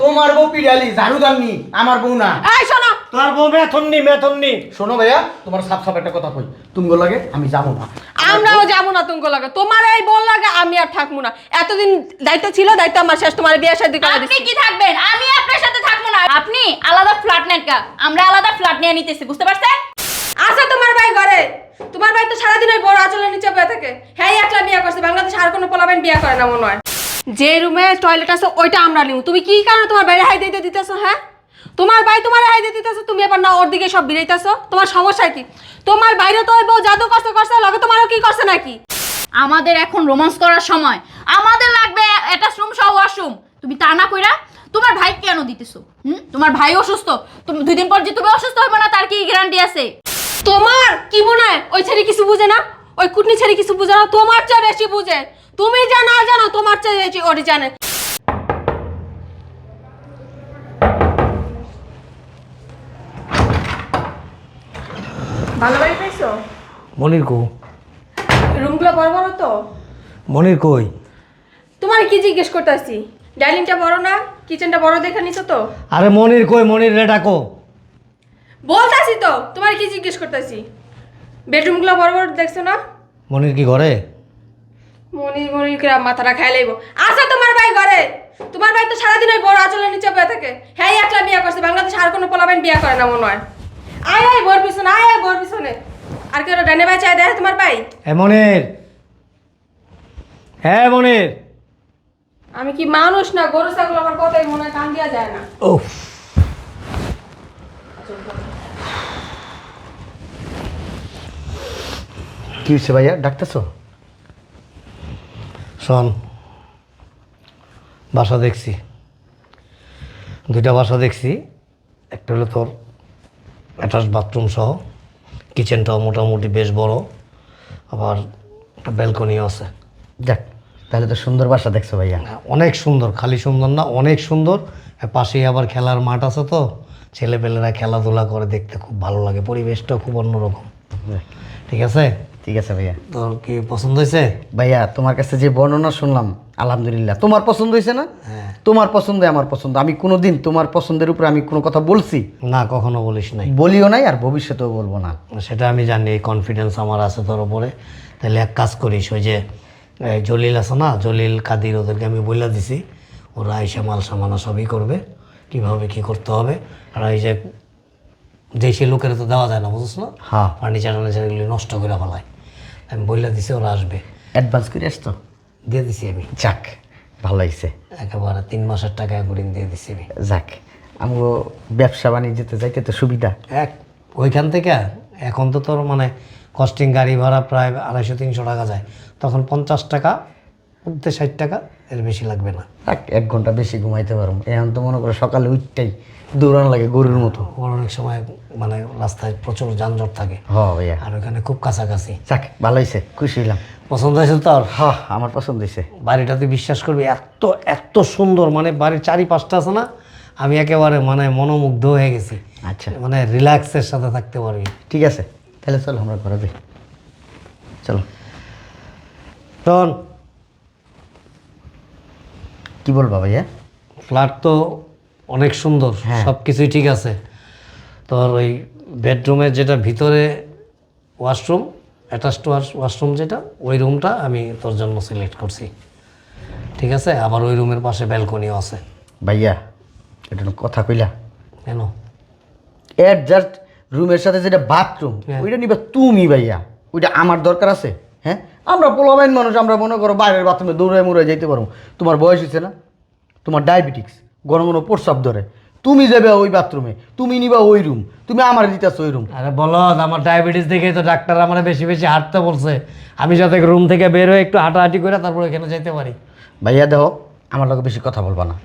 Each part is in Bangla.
তোমার বউ পিড়ালি ঝাড়ু দাননি আমার বউ না। এই শোনো। তোর বউ মেথননি মেথননি শোনো ভাইয়া তোমার সাপ সাপ একটা কথা কই। তুমি লাগে আমি যাব না। আমরাও যাব না তুমি লাগে। তোমার এই বল লাগে আমি আর থাকব না। এতদিন দায়িত্ব ছিল দায়িত্ব আমার শেষ। তোমার বিয়ে শাদী করে আপনি কি থাকবেন? আমি আপনার সাথে থাকব না। আপনি আলাদা ফ্ল্যাট নেন কা আমরা আলাদা ফ্ল্যাট নিয়ে নিতেছি বুঝতে পারছেন? আছে তোমার ভাই ঘরে। তোমার ভাই তো সারাদিন ওই বড় আচলের নিচে বয়ে থাকে। হ্যাঁ একলা বিয়ে করছে। বাংলাদেশ আর কোনো পোলাবেন বিয়ে করে না মনে হয়। যে রুমে টয়লেট আছে, ওইটা আমরা নিব। তুমি কি কারণে তোমার বাইরে হাই দিতে দিতেছো হ্যাঁ? তোমার ভাই তোমার হাই দিতে দিতেছো, তুমি এবার না ওর দিকে সব বিরাইতেছো তোমার সমস্যা কি? তোমার বাইরে তো ওই বউ জাদু করছে করছে, লগে তোমারও কি করছে নাকি? আমাদের এখন রোমান্স করার সময়। আমাদের লাগবে একটা রুম সহ ওয়াশরুম তুমি তা না কইরা তোমার ভাই কেন দিতেছো? তোমার ভাই অসুস্থ। তুমি দুই দিন পর যে তুমি অসুস্থ হবে না, তার কি গ্যারান্টি আছে? তোমার কি মনে হয়? ওই ছেলে কিছু বুঝে না? ওই কুটনি ছেলে কিছু বুঝে না? তোমার চেয়ে বেশি বুঝে। তুমি যা না জানো তোমার চেয়ে বেশি ওরি জানে ভালো বাড়ি পাইছো? মনির কো রুমগুলো বড় বড় তো? মনির কই? তোমার কি জিজ্ঞেস করতেছি? ডাইনিংটা বড় না? কিচেনটা বড় দেখে নিছো তো? আরে মনির কই মনির রে ডাকো বলতাছি তো তোমার কি জিজ্ঞেস করতেছি? বেডরুমগুলো বড় বড় দেখছ না? মনির কি ঘরে? মনি মনি করে মাথাটা খাই লাইব। আছে তোমার ভাই ঘরে? তোমার ভাই তো সারাদিন ওই বড় আচলের নিচে বয়ে থাকে। হ্যাঁ একলা বিয়ে করছে বাংলাদেশ আর কোনো পোলাবেন বিয়ে করে না মনে হয়। আয় আয় বোর পিছনে আয় আয় বোর পিছনে। আর কেউ ডানে ভাই চাই দেয় তোমার ভাই? হ্যাঁ মনির। হ্যাঁ মনির। আমি কি মানুষ না? গরু ছাগল আমার কথাই মনে হয় কান দেওয়া যায় না। ও কি হয়েছে ভাইয়া? ডাকতেছো? শোন বাসা দেখছি। দুইটা বাসা দেখছি একটা হলো তোর অ্যাটাচ বাথরুম সহ কিচেনটাও মোটামুটি বেশ বড় আবার একটা ব্যালকনিও আছে। দেখ তাহলে তো সুন্দর বাসা দেখছ ভাইয়া। অনেক সুন্দর খালি সুন্দর না অনেক সুন্দর। পাশেই আবার খেলার মাঠ আছে তো ছেলেপেলেরা খেলাধুলা করে দেখতে খুব ভালো লাগে পরিবেশটাও খুব অন্যরকম। ঠিক আছে? ঠিক আছে ভাইয়া। তোর কি পছন্দ হয়েছে? ভাইয়া তোমার কাছে যে বর্ণনা শুনলাম আলহামদুলিল্লাহ। তোমার পছন্দ হয়েছে না? হ্যাঁ। তোমার পছন্দ আমার পছন্দ। আমি কোনোদিন তোমার পছন্দের উপরে আমি কোনো কথা বলছি? না কখনো বলিস নাই। বলিও নাই আর ভবিষ্যতেও বলব না। সেটা আমি জানি এই কনফিডেন্স আমার আছে তোর উপরে। তাহলে এক কাজ করিস ওই যে জলিল আছে না জলিল কাদির ওদেরকে আমি বলে দিছি। ওরা এসে মাল সামানা সবই করবে কীভাবে কী করতে হবে। আর এই যে দেশি লোকের তো দেওয়া যায় না বুঝছ? না হ্যাঁ। ফার্নিচার টার্নিচার এগুলি নষ্ট করে ফেলায়। আমি বলে দিছি ওরা আসবে। অ্যাডভান্স করে আসতো দিয়ে দিছি আমি। যাক ভালো হয়েছে একেবারে তিন মাসের টাকা করে দিয়ে দিছি আমি। যাক আমগো ব্যবসা বাণিজ্যতে যাইতে তো সুবিধা। এক ওইখান থেকে এখন তো তোর মানে কস্টিং গাড়ি ভাড়া প্রায় আড়াইশো তিনশো টাকা যায়। তখন পঞ্চাশ টাকা উঠতে ষাট টাকা এর বেশি লাগবে না। এক এক ঘণ্টা বেশি ঘুমাইতে পারব। এখন তো মনে করো সকালে উঠতেই দৌড়ানো লাগে গরুর মতো। অনেক সময় মানে রাস্তায় প্রচুর যানজট থাকে। ভাইয়া। আর ওখানে খুব কাছাকাছি। যাক ভালো হয়েছে খুশি হইলাম। পছন্দ হয়েছে তো তোর? হ আমার পছন্দ হয়েছে বাড়িটা তুই বিশ্বাস করবি এত এত সুন্দর মানে বাড়ির চারিপাশটা আছে না আমি একেবারে মানে মনোমুগ্ধ হয়ে গেছি। আচ্ছা। মানে রিল্যাক্সের সাথে থাকতে পারবি। ঠিক আছে তাহলে চলো আমরা ঘরে যাই। চলো। শোন। কি বলবা ভাইয়া? ফ্ল্যাট তো অনেক সুন্দর হ্যাঁ। সব কিছুই ঠিক আছে। তোর ওই বেডরুমের যেটা ভিতরে ওয়াশরুম অ্যাটাচড ওয়াশরুম যেটা ওই রুমটা আমি তোর জন্য সিলেক্ট করছি। ঠিক আছে? আবার ওই রুমের পাশে ব্যালকনিও আছে। ভাইয়া এটা কথা কইলা। কেন? এর জাস্ট রুমের সাথে যেটা বাথরুম হ্যাঁ। ওইটা নিবা তুমি ভাইয়া। ওইটা আমার দরকার আছে হ্যাঁ? আমরা পোলাবাইন মানুষ আমরা মনে করো বাইরের বাথরুমে দৌড়ে মুড়ে যাইতে পারব। তোমার বয়স হয়েছে না? তোমার ডায়াবেটিক্স ঘন ঘন প্রস্রাব ধরে। তুমি যাবে ওই বাথরুমে তুমি নিবা ওই রুম তুমি আমার দিতেছ ওই রুম আরে বলো আমার ডায়াবেটিস দেখে তো ডাক্তার আমার বেশি বেশি হাঁটতে বলছে। আমি যাতে রুম থেকে বের হয়ে একটু হাঁটাহাঁটি করে তারপর এখানে যেতে পারি? ভাইয়া দেখো আমার লোক বেশি কথা বলবা না।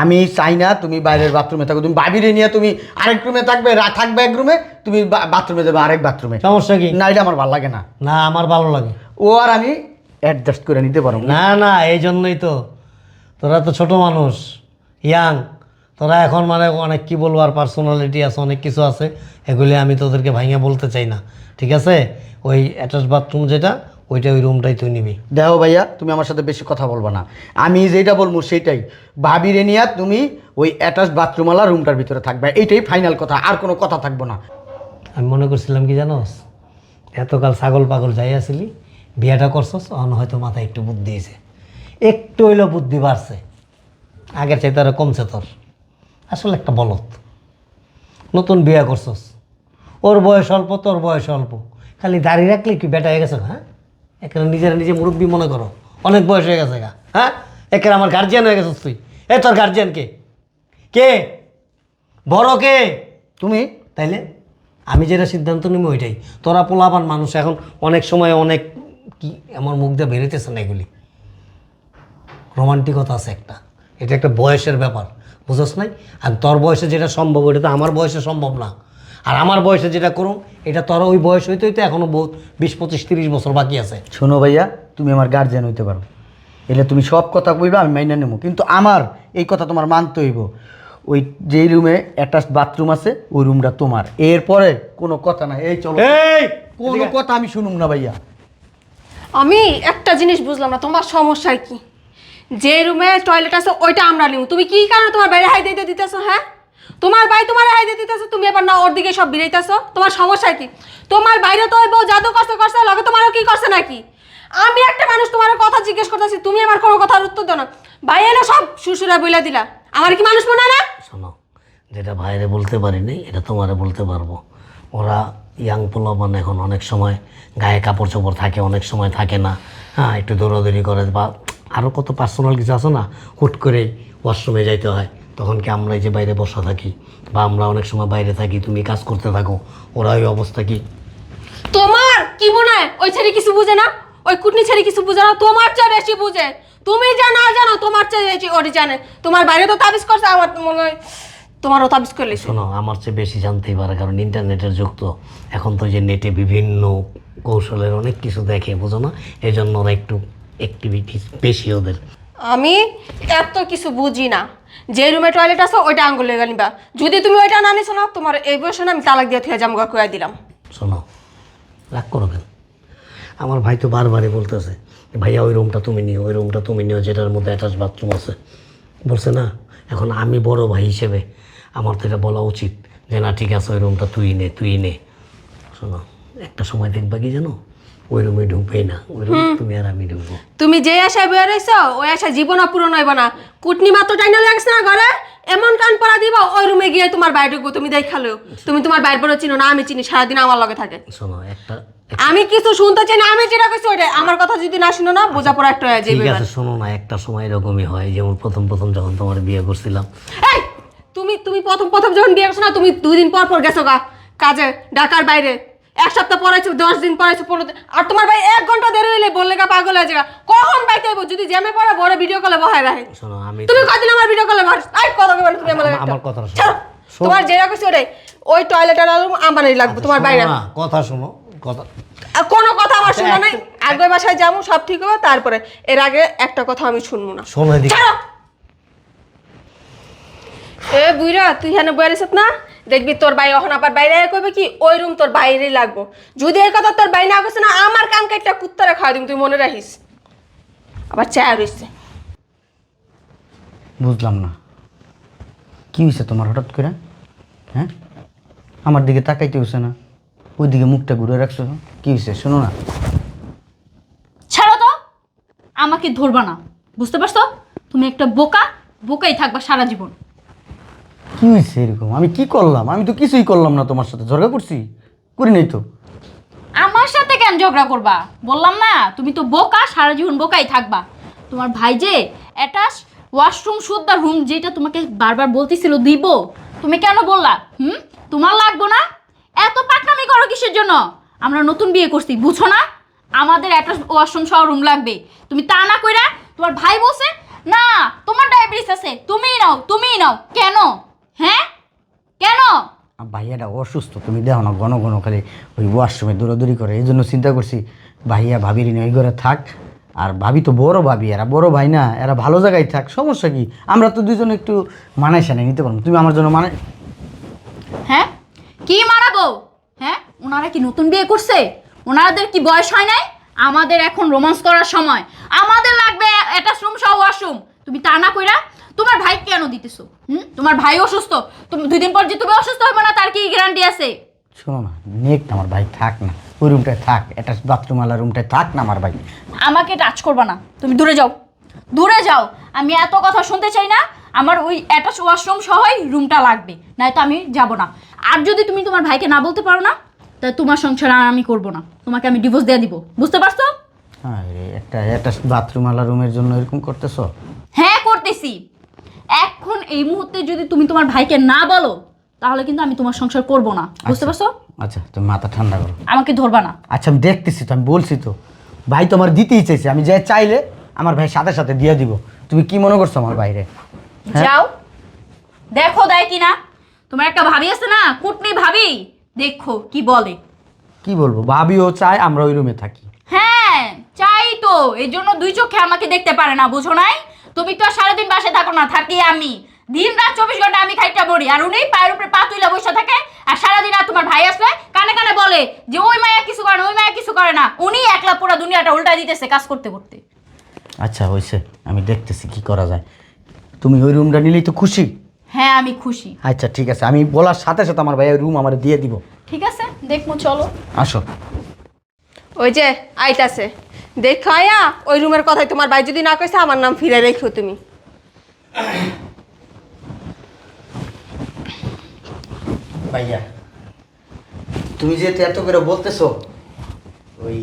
আমি চাই না তুমি বাইরের বাথরুমে থাকো তুমি বাবিরে নিয়ে তুমি আরেক রুমে থাকবে থাকবে এক রুমে তুমি বাথরুমে যাবে আরেক বাথরুমে সমস্যা কি? না এটা আমার ভালো লাগে না। না আমার ভালো লাগে। ও আর আমি অ্যাডজাস্ট করে নিতে পারব না। না না এই জন্যই তো। তোরা তো ছোট মানুষ। ইয়াং। তোরা এখন মানে অনেক কি বলব আর পার্সোনালিটি আছে অনেক কিছু আছে এগুলি আমি তোদেরকে ভাইঙা বলতে চাই না ঠিক আছে? ওই অ্যাটাচ বাথরুম যেটা ওইটা ওই রুমটাই তুই নিবি। দেখো ভাইয়া তুমি আমার সাথে বেশি কথা বলব না। আমি যেটা বলব সেটাই ভাবিরে নিয়ে তুমি ওই অ্যাটাচ বাথরুমওয়ালা রুমটার ভিতরে থাকবে। এইটাই ফাইনাল কথা আর কোনো কথা থাকব না। আমি মনে করছিলাম কি জানোস এতকাল ছাগল পাগল যাই আসিলি বিয়েটা করছস অন হয়তো মাথায় একটু বুদ্ধি এসে। একটু হইলেও বুদ্ধি বাড়ছে। আগের চাইতে আরও কমছে তোর। আসলে একটা বলত। নতুন বিয়ে করছস। ওর বয়স অল্প, তোর বয়স অল্প। খালি দাঁড়িয়ে রাখলে কি বেটা হয়ে গেছে হ্যাঁ? এখানে নিজেরা নিজে মুরব্বী মনে করো। অনেক বয়স হয়ে গেছে গা হ্যাঁ? এখানে আমার গার্জিয়ান হয়ে গেছিস তুই। এ তোর গার্জিয়ান কে? কে? বড় কে? তুমি? তাইলে? আমি যেটা সিদ্ধান্ত নিব ওইটাই। তোরা পোলাপান মানুষ, এখন অনেক সময় অনেক কি আমার মুখ দিয়ে বেরোতেছে না এগুলি। রোমান্টিকতা আছে একটা। এটা একটা বয়সের ব্যাপার বুঝোস নাই? আর তোর বয়সে যেটা সম্ভব ওটা তো আমার বয়সে সম্ভব না। আর আমার বয়সে যেটা করুন এটা তোর ওই বয়স হইতে হইতে এখনও বহুত বিশ পঁচিশ তিরিশ বছর বাকি আছে। শোনো ভাইয়া তুমি আমার গার্জেন হইতে পারো। এলে তুমি সব কথা কইবা আমি মাইনা নেব কিন্তু আমার এই কথা তোমার মানতে হইব। ওই যেই রুমে অ্যাটাচ বাথরুম আছে ওই রুমটা তোমার। এরপরে কোনো কথা না এই চলো। এই! কোনো কথা আমি শুনুম না ভাইয়া। আমি একটা জিনিস বুঝলাম না তোমার সমস্যা কি? যে রুমে টয়লেট আছে, ওইটা আমরা নিব তুমি কি কারণে তোমার বাইরে হাই দিতে দিতেছো হ্যাঁ? তোমার ভাই তোমার হাই দিতে দিতেছো, তুমি এবার না, ওর দিকে সব বিরাইতেছো তোমার সমস্যা কি? তোমার বাইরে তো ওই বউ জাদু করছে করছে, লগে তোমারও কি করছে নাকি? আমি একটা মানুষ তোমার কথা জিজ্ঞেস করতেছি, তুমি আমার কোনো কথার উত্তর দাও না। ভাই এলো সব শ্বশুরা বইলা দিলা। আমার কি মানুষ মনে না? শোনো, যেটা বাইরে বলতে পারিনি, এটা তোমারে বলতে পারব। ওরা ইয়াং পোলাপান এখন অনেক সময় গায়ে কাপড় চোপড় থাকে, অনেক সময় থাকে না। হ্যাঁ একটু দৌড়াদৌড়ি করে বা আরও কত পার্সোনাল কিছু আছে না হুট করে ওয়াশরুমে যাইতে হয়। তখন কি আমরা এই যে বাইরে বসা থাকি বা আমরা অনেক সময় বাইরে থাকি তুমি কাজ করতে থাকো ওরা ওই অবস্থা কি? তোমার কি মনে হয়? ওই ছেলে কিছু বুঝে না? ওই কুটনি ছেলে কিছু বুঝে না? তোমার চেয়ে বেশি বুঝে। তুমি যা না জানো তোমার চেয়ে বেশি ওরি জানে। তোমার বাইরে তো তাবিজ করছে আমার তো মনে হয় তোমারও তাবিজ করলে শোনো আমার চেয়ে বেশি জানতেই পারে কারণ ইন্টারনেটের যুগ তো। এখন তো যে নেটে বিভিন্ন কৌশলের অনেক কিছু দেখে বুঝো না? এই জন্য ওরা একটু অ্যাক্টিভিটিস বেশি ওদের। আমি এত কিছু বুঝি না। যে রুমে টয়লেট আছে ওইটা আঙ্গুল লেগে নিবা। যদি তুমি ওইটা না নিছো না তোমার এই বয়সে না আমি তালাক দিয়ে থেকে জামগা কুয়া দিলাম। শোনো রাগ করো কেন? আমার ভাই তো বারবারই বলতেছে ভাইয়া ওই রুমটা তুমি নিও ওই রুমটা তুমি নিও যেটার মধ্যে অ্যাটাচ বাথরুম আছে। বলছে না এখন আমি বড় ভাই হিসেবে আমার তো এটা বলা উচিত যে না ঠিক আছে ওই রুমটা তুই নে তুই নে। শোনো একটা সময় দেখবা কি জানো? ওই রুমে ঢুকবেই না ওই রুমে তুমি আর আমি ঢুকবো। তুমি যে আশায় বের হইছো ওই আশা জীবনও পূরণ হইব না। কুটনি মাত্র টাইনা লাগছে না ঘরে? এমন কান পড়া দিব ওই রুমে গিয়ে তোমার বাইরে ঢুকবো তুমি দেখাল তুমি তোমার বাইর বড় চিনো না আমি চিনি সারাদিন আমার লগে থাকে। শোনো একটা আমি কিছু শুনতে চাই না আমি যেটা কইছি ওইটাই। আমার কথা যদি না শুনো না বোঝাপড়া একটা হয়ে ঠিক আছে শোনো না একটা সময় এরকমই হয় যেমন প্রথম প্রথম যখন তোমার বিয়ে করছিলাম। এই তুমি তুমি প্রথম প্রথম যখন বিয়ে করছ না তুমি দুই দিন পর পর গেছো গা কাজে ঢাকার বাইরে। এক সপ্তাহ পড়াইছো দশ দিন পড়াইছো পনেরো দিন। আর তোমার ভাই এক ঘণ্টা দেরি হইলে বললে গা পাগল হয়ে যাবে। কখন বাইতে হইব? যদি জ্যামে পড়ে বড় ভিডিও কলে বহায় রাখে। শোনো আমি তুমি কদিন আমার ভিডিও কলে বহার আই কথা কবে তুমি আমার আমার- কথাটা শোনো। তোমার যেটা কইছো ওটাই। ওই টয়লেটের রুম আমারই লাগবে তোমার শোনো বাইরে। কথা শোনো কথা আর কোনো কথা আমার আচ্ছা, শোনা নাই। আগে বাসায় যাব সব ঠিক হবে তারপরে এর আগে একটা কথা আমি শুনব না। শোনো এ বুইরা তুই হেনে বয়ারিস না? দেখবি তোর ভাই এখন আবার বাইরে কইবে কি ওই রুম তোর বাইরে লাগবো। যদি এই কথা তোর ভাই না না আমার কান কাইটা কুত্তারে খাওয়া দিম তুই মনে রাখিস। আবার চায় রইছে। বুঝলাম না। কি হয়েছে তোমার হঠাৎ করে? হ্যাঁ? আমার দিকে তাকাইতে হয়েছে না। ওই দিকে মুখটা ঘুরে রাখছো কি হয়েছে শোনো না। ছাড়ো তো। আমাকে ধরবা না। বুঝতে পারছ? তুমি একটা বোকা বোকাই থাকবা সারা জীবন। কি হয়েছে এরকম? আমি কি করলাম? আমি তো কিছুই করলাম না তোমার সাথে। ঝগড়া করছি? করি নাই তো। আমার সাথে কেন ঝগড়া করবা? বললাম না, তুমি তো বোকা, সারা জীবন বোকাই থাকবা। তোমার ভাই যে অ্যাটাচ ওয়াশরুম শুদ্ধা রুম যেটা তোমাকে বারবার বলতেছিল, দিব। তুমি কেন বললা? হুম? তোমার লাগবো না? এত পাকনামি করো কিসের জন্য? আমরা নতুন বিয়ে করছি, বুঝো না? আমাদের অ্যাটাচ ওয়াশরুম সহ রুম লাগবে। তুমি তা না কইরা তোমার ভাই বলছে, না, তোমার ডায়াবেটিস আছে, তুমিই নাও তুমিই নাও। কেন? ভাইয়াটা অসুস্থ, তুমি দেখো না, ঘন ঘন খালি ওই ওয়াশরুমে দৌড়াদৌড়ি করে। এই জন্য চিন্তা করছি, ভাইয়া, ভাবির ওই ঘরে থাক। আর ভাবি তো বড় ভাবি, এরা বড় ভাই না, এরা ভালো জায়গায় থাক। সমস্যা কি? আমরা তো দুজন একটু মানায় সানাই নিতে পারব তুমি আমার জন্য মানে হ্যাঁ? কি মারাবো? হ্যাঁ? ওনারা কি নতুন বিয়ে করছে? ওনাদের কি বয়স হয় নাই? আমাদের এখন রোমান্স করার সময়। আমাদের লাগবে একটা রুম সহ ওয়াশরুম তুমি তা না কইরা তোমার ভাই কেন দিতেছো? হুম? তোমার ভাই অসুস্থ। তুমি দুই দিন পর যে তুমি অসুস্থ হবে না তার কি গ্যারান্টি আছে? শোনো না নেক আমার ভাই থাক না। ওই রুমটায় থাক একটা বাথরুম আলা রুমটায় থাক না আমার ভাই। আমাকে টাচ করবা না। তুমি দূরে যাও। দূরে যাও। আমি এত কথা শুনতে চাই না আমার ওই অ্যাটাচ ওয়াশরুম সহই রুমটা লাগবে। নয়তো আমি যাব না। আর যদি তুমি তোমার ভাইকে না বলতে পারো না তাহলে তোমার সংসার আর আমি করব না। তোমাকে আমি ডিভোর্স দিয়ে দিব। বুঝতে পারছ? হ্যাঁ একটা একটা বাথরুম আলা রুমের জন্য এরকম করতেছো? হ্যাঁ করতেছি। এখন এই মুহূর্তে যদি তুমি তোমার ভাইকে না বলো তাহলে কিন্তু আমি তোমার সংসার করব না। বুঝতে পারছ? আচ্ছা তুমি মাথা ঠান্ডা করো। আমাকে ধরবা না। আচ্ছা আমি দেখতেছি তো আমি বলছি তো। ভাই তো আমার দিতেই চাইছে আমি যে চাইলে আমার ভাই সাথে সাথে দিয়ে দিব। তুমি কি মনে করছ আমার বাইরে হ্যাঁ? যাও। দেখো দেয় কিনা। তোমার একটা ভাবি আছে না কুটনি ভাবি? দেখো কি বলে। কি বলব ভাবিও চায় আমরা ওই রুমে থাকি। হ্যাঁ চাই তো। এই জন্য দুই চোখে আমাকে দেখতে পারে না বুঝো নাই? তুমি তো আর সারাদিন বাসে থাকো না থাকি আমি। দিন রাত চব্বিশ ঘণ্টা আমি খাইটা মরি আর উনি পায়ের উপরে পা তুইলা বসে থাকে আর সারাদিন আর তোমার ভাই আসলে কানে কানে বলে যে ওই মায়া কিছু করে না ওই মায়া কিছু করে না। উনি একলা পুরো দুনিয়াটা উল্টা দিতেছে কাজ করতে করতে। আচ্ছা হয়েছে আমি দেখতেছি কি করা যায়। তুমি ওই রুমটা নিলেই তো খুশি। হ্যাঁ আমি খুশি। আচ্ছা ঠিক আছে। আমি বলার সাথে সাথে আমার ভাই ওই রুম আমার দিয়ে দিব। ঠিক আছে দেখব চলো। আসো। ওই যে আইতাছে। দেখো আয়া ওই রুমের কথাই তোমার ভাই যদি না কইছে আমার নাম ফিরে রেখো তুমি। ভাইয়া তুমি যেহেতু এত করে বলতেছো ওই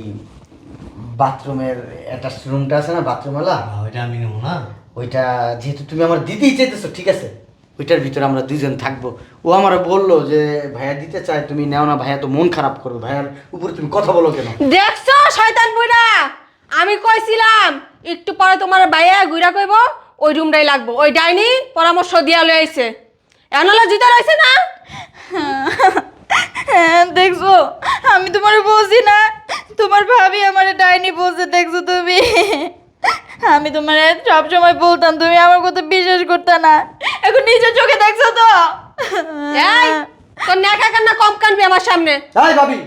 বাথরুমের একটা রুমটা আছে না বাথরুমওয়ালা? ওইটা আমি নেব না। ওইটা যেহেতু তুমি আমার দিতেই চাইতেছো ঠিক আছে? ওইটার ভিতরে আমরা দুইজন থাকব। ও আমার বলল যে ভাইয়া দিতে চায় তুমি নেও না ভাইয়া তো মন খারাপ করবে। ভাইয়ার উপরে তুমি কথা বলো কেন? দেখছ শয়তান বুইরা আমি কইছিলাম একটু পরে তোমার বাইয়া গুইরা কইব ওই রুমটাই লাগবো। ওই ডাইনি পরামর্শ দিয়া লই আইছে। এনালা জুতা রইছে না? হ্যাঁ দেখছ আমি তোমার বলছি না তোমার ভাবি আমার ডাইনি বলছে দেখছ তুমি? আমি তোমার সব সময় বলতাম তুমি আমার কথা বিশ্বাস করতে না। এখন নিজের চোখে দেখছ তো? এই তোর নেকা কান্না কম কানবি আমার সামনে। তাই ভাবি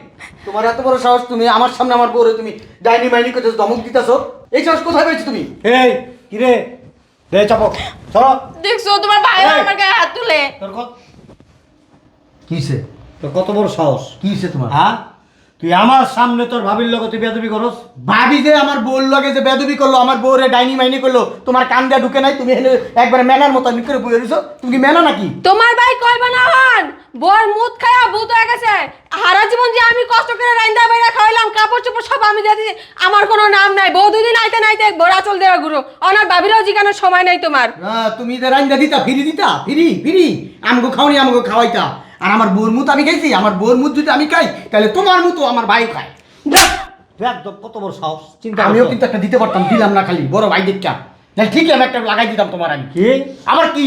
তোমার এত বড় সাহস তুমি আমার সামনে আমার বউরে তুমি ডাইনি মাইনি করতে ধমক দিতেছো। এই সাহস কোথায় পেয়েছ তুমি? এই কিরে দে চাপো চলো। দেখছ তোমার ভাই! আমার গায়ে হাত তুলে। তোর কত কিসে তোর কত বড় সাহস? কিসে তোমার? হ্যাঁ? তুই আমার সামনে তোর ভাবির লোক তুই বেদবি করস? ভাবি যে আমার বউর লগে যে বেদবি করল আমার বউরে ডাইনি মাইনি করল তোমার কান দিয়ে ঢুকে নাই তুমি হেলে একবারে মেনার মতো আমি করে রইছো। তুমি কি মেনা নাকি? তোমার ভাই কইব না হন বর মুদ খায়া ভূত হয়ে গেছে হারা জীবন যে আমি কষ্ট করে রাইন্দা বাইরা খাওয়াইলাম কাপড় চোপড় সব আমি দিয়ে দিছি। আমার কোনো নাম নাই বউ দুদিন আইতে নাইতে চল দেওয়া গুরু অনার ভাবিরও জিগানোর সময় নাই তোমার। তুমি যে রাইন্দা দিতা ফিরি দিতা ফিরি ফিরি। আমগো খাওনি আমগো খাওয়াইতা। আর আমার বউর মুত আমি খাইছি আমার বউর মুত যদি আমি খাই তাহলে তোমার মতো আমার ভাই খায়। দেখ। কত বড় সাহস। চিন্তা আমিও কিন্তু একটা দিতে পারতাম দিলাম না খালি বড় ভাই দেখা তাহলে ঠিকই আমি একটা লাগাই দিতাম তোমার আমি। কি? আবার কি?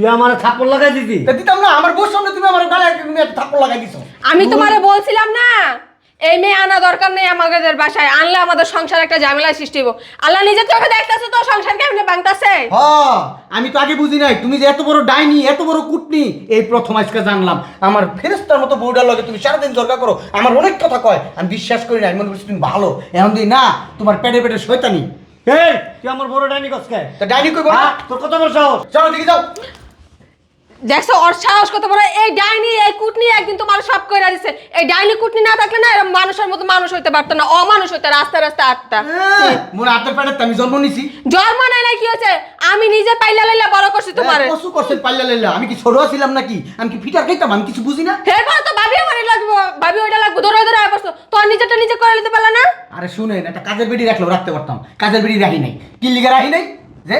তুই আমার থাপ্পড় লাগাই দিতি তা দিতাম না আমার বউর সামনে তুমি আমার গালে তুমি একটা থাপ্পড় লাগাই দিছো। আমি তোমারে বলছিলাম না এই মেয়ে আনা দরকার নেই আমাদের বাসায় আনলে আমাদের সংসার একটা ঝামেলা সৃষ্টি হব আল্লাহ নিজের চোখে দেখতেছে তো সংসার কেমনে ভাঙতাছে? হ আমি তো আগে বুঝি নাই তুমি যে এত বড় ডাইনি এত বড় কুটনি এই প্রথম আজকে জানলাম। আমার ফেরেস্তার মতো বউডার লগে তুমি সারাদিন দরকার করো আমার অনেক কথা কয় আমি বিশ্বাস করি না আমি মনে করছি তুমি ভালো। এখন দিই না তোমার পেটে পেটে শয়তানি। এই তুই আমার বড় ডাইনি কসকে? তা ডাইনি কই হ্যাঁ তোর কত বড় সাহস? চলো দিকে যাও। দেখছ ওর সাহস কত বড়? এই ডাইনি এই কুটনি একদিন তোমার সব কইরা দিছে। এই ডাইনি কুটনি না থাকলে না এরম মানুষের মতো মানুষ হইতে পারতো না অমানুষ হইতে রাস্তা রাস্তা আটটা। মোর হাতের পেটে আমি জন্ম নিছি। জন্ম নাই নাই কি হয়েছে? আমি নিজে পাইলা লাইলা বড় করছি তোমারে। কসু করছেন পাল্লা লাইলা? আমি কি ছোট ছিলাম নাকি? আমি কি ফিটার খাইতাম? আমি কিছু বুঝি না? এরপর তো ভাবি আমার লাগবো ভাবি ওইটা লাগবো ধরে ধরে আয় বসতো তোর নিজেরটা নিজে করে নিতে পারলা না? আরে শুনেন একটা কাজের বেড়ি রাখলেও রাখতে পারতাম। কাজের বেড়ি রাখি নাই। কি লিগে রাখি নাই যে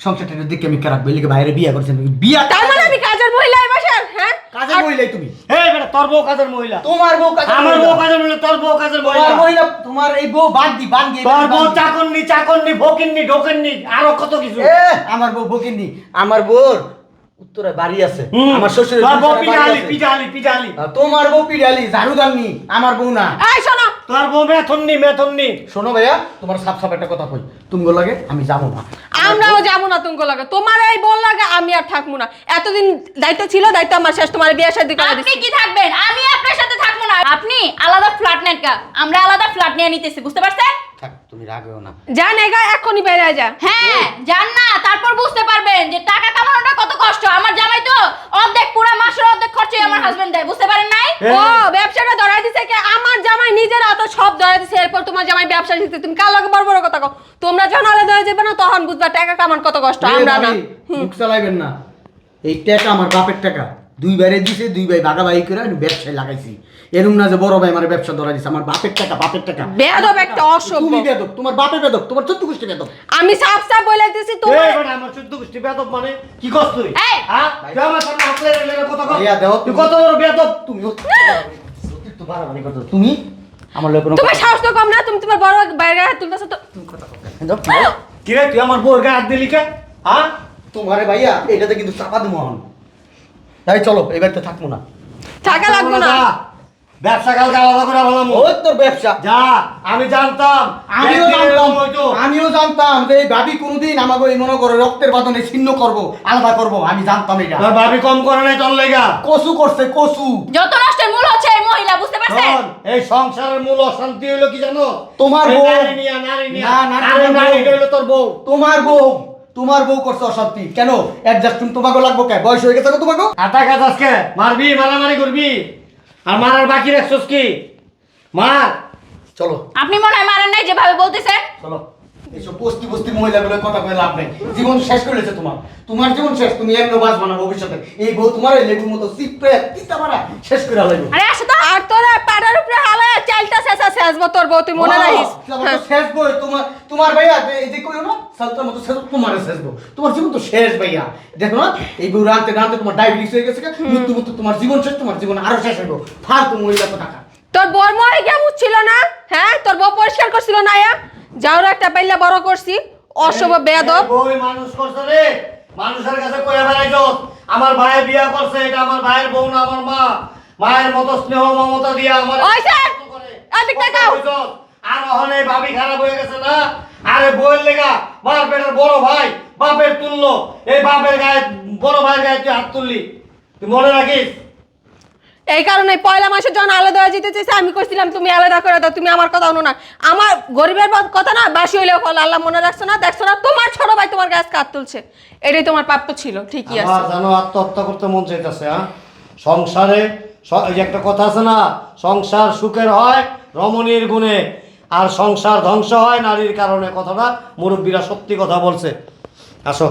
সংসারটা দিকে আমি খারাপ বেলিকে বাইরে বিয়ে করছেন বিয়া তার মানে আমি কাজের মহিলা এই বাসার হ্যাঁ? কাজের মহিলাই তুমি। এই বেটা তোর বউ কাজের মহিলা। তোমার বউ কাজের আমার বউ কাজের মহিলা তোর বউ কাজের মহিলা। তোমার মহিলা তোমার এই বউ বাদ দি বাদ দি তোর বউ চাকননি চাকননি ফকিননি ঢোকেননি আরও কত কিছু। এ, আমার বউ বকিনি আমার বউর উত্তরে বাড়ি আছে আমার শ্বশুরের তোর বউ। পিঠালি পিঠালি আর তোমার বউ পিড়ালি ঝাড়ুদারনি আমার বউ না। এই শোনো তোর বউ মেথননি মেথননি। শোনো ভাইয়া তোমার সাপ সাপ একটা কথা কই। তুমি লাগে আমি যাব না। আমরাও যাব না তুমি লাগে। তোমার এই বল লাগে আমি আর থাকব না। এতদিন দায়িত্ব ছিল দায়িত্ব আমার শেষ। তোমার বিয়ে শাদী করে আপনি কি থাকবেন? আমি আপনার সাথে থাকব না। আপনি আলাদা ফ্ল্যাট নেন কা আমরা আলাদা ফ্ল্যাট নিয়ে নিতেছি বুঝতে পারছেন? থাক তুমি রাগেও না। যা নেগা এখনই বেড়ে যা। হ্যাঁ যান না তারপর বুঝতে পারবেন যে টাকা কামানোটা কত কষ্ট। আমার জামাই তো অর্ধেক পুরো মাসের অর্ধেক খরচই আমার হাজবেন্ড দেয় বুঝতে পারেন নাই? ও ব্যবসাটা ধরাই দিছে কি আমার জামাই নিজের হাতে সব ধরাই দিছে এরপর তোমার জামাই ব্যবসা শিখতে তুমি কার লগে বড় বড় কথা কও? তোমরা যখন আলাদা হয়ে যাবে না তখন বুঝবা টাকা কামান কত কষ্ট আমরা না। মুখ চালাইবেন না। এই টাকা আমার বাপের টাকা। দুই বাইরে দিছে দুই ভাই ভাগাভাগি করে আমি ব্যবসায় লাগাইছি। এরম না যে বড় ভাই আমার ব্যবসা ধরা দিছে আমার বাপের টাকা বাপের টাকা। বেয়াদব একটা অসভ্য। তুমি বেদব তোমার বাপের বেদব তোমার চোদ্দ গোষ্ঠী বেদব। আমি সাফ সাফ বলে দিতেছি তোমার আমার চোদ্দ গোষ্ঠী বেয়াদব মানে কি করছ তুই? এই! হ্যাঁ? তুই আমার সামনে হাত লেগে লেগে কথা তুই কত বড় বেয়াদব তুমি। তুমি আমার লোক তোমার সাহস তো কম না তুমি তোমার বড় বাইরে হাত তুলতেছো তো। কি রে তুই আমার বউর গায়ে হাত দিলি কে? হ্যাঁ? তোমারে ভাইয়া এটাতে কিন্তু চাপা দেবো তাই চলো এবার তো থাকব না। থাকা লাগবো না ব্যবসা কালকে আলাদা করে বললাম ওই তোর ব্যবসা। যা আমি জানতাম। আমিও জানতাম। আমিও জানতাম যে এই ভাবি কোনোদিন আমাকে এই মনে করো রক্তের বাঁধনে ছিন্ন করব আলাদা করব। আমি জানতাম এটা। তোর ভাবি কম করে নাই তোর লেগা। কসু করছে কসু। যত নষ্টের মূল হচ্ছে এই মহিলা বুঝতে পারছেন? এই সংসারের মূল অশান্তি হইল কি জানো? তোমার বউ। নারী নিয়া, নারী নিয়া। না, নারী বউ। হইল তোর বউ। তোমার বউ। তোমার বউ করছে অশান্তি। কেন? অ্যাডজাস্টমেন্ট তোমাকে লাগবো কে? বয়স হয়ে গেছে তোমাকে আটা কাজ আজকে। মারবি মারামারি করবি। আর মারার বাকি রাখছস কি? মার! চলো। আপনি মনে হয় মারেন নাই যেভাবে বলতেছেন। চলো। এইসব বস্তি বস্তি মহিলাগুলোর কথা কয়ে লাভ নেই। জীবন শেষ তোমার। তোমার জীবন শেষ তুমি এমনি বাঁচবা না ভবিষ্যতে। এই বউ তোমার এই লেবুর মতো তিতা মারা শেষ করে আরে আসো তো। আর তোর পাড়ার উপরে হালায় চালটা শেষা শেষবো তোর বউ তুই মনে রাখিস। হ্যাঁ। শেষ বই তোমার তোমার ভাইয়া এই যে কইও না সালতার মতো শেষ তোমার শেষ বউ। তোমার জীবন তো শেষ ভাইয়া। দেখো না এই বউ রানতে রানতে তোমার ডায়াবেটিস হয়ে গেছে মৃত্যু মৃত্যু তোমার জীবন শেষ তোমার জীবন আরও শেষ হইব। ফালতু মহিলা তো টাকা। তোর বর মরে গিয়ে বুঝছিল না? হ্যাঁ? তোর বউ পরিষ্কার করছিল না ইয়া যাওর একটা পাইলা বড় করছি অশুভ বেয়াদব। বই মানুষ করছে রে। মানুষের কাছে কইয়া বেড়াইছো আমার ভাই বিয়া করছে এটা আমার ভাইয়ের বউ না আমার মা। মায়ের মতো স্নেহ মমতা দিয়া আমার ওই স্যার, এদিক তাকাও। আর ওখানে ভাবি খারাপ হয়ে গেছে না? আরে বইয়ের লেগা বাপের বড় ভাই বাপের তুললো এই বাপের গায়ে বড় ভাইয়ের গায়ে তুই হাত তুললি। তুই মনে রাখিস? এই কারণে পয়লা মাসে যখন আলাদা হয়ে যেতে চাইছে আমি কইছিলাম তুমি আলাদা করে দাও তুমি আমার কথা অনু না। আমার গরিবের কথা না বাসি হইলেও ফল আল্লাহ মনে রাখছো না দেখছ না তোমার ছোট ভাই তোমার গাছ কাত তুলছে। এটাই তোমার প্রাপ্য ছিল ঠিকই আছে। আমার জানো আত্মহত্যা করতে মন চাইতেছে হ্যাঁ? সংসারে এই যে একটা কথা আছে না সংসার সুখের হয় রমণীর গুণে আর সংসার ধ্বংস হয় নারীর কারণে। কথাটা মুরব্বীরা সত্যি কথা বলছে। আসো।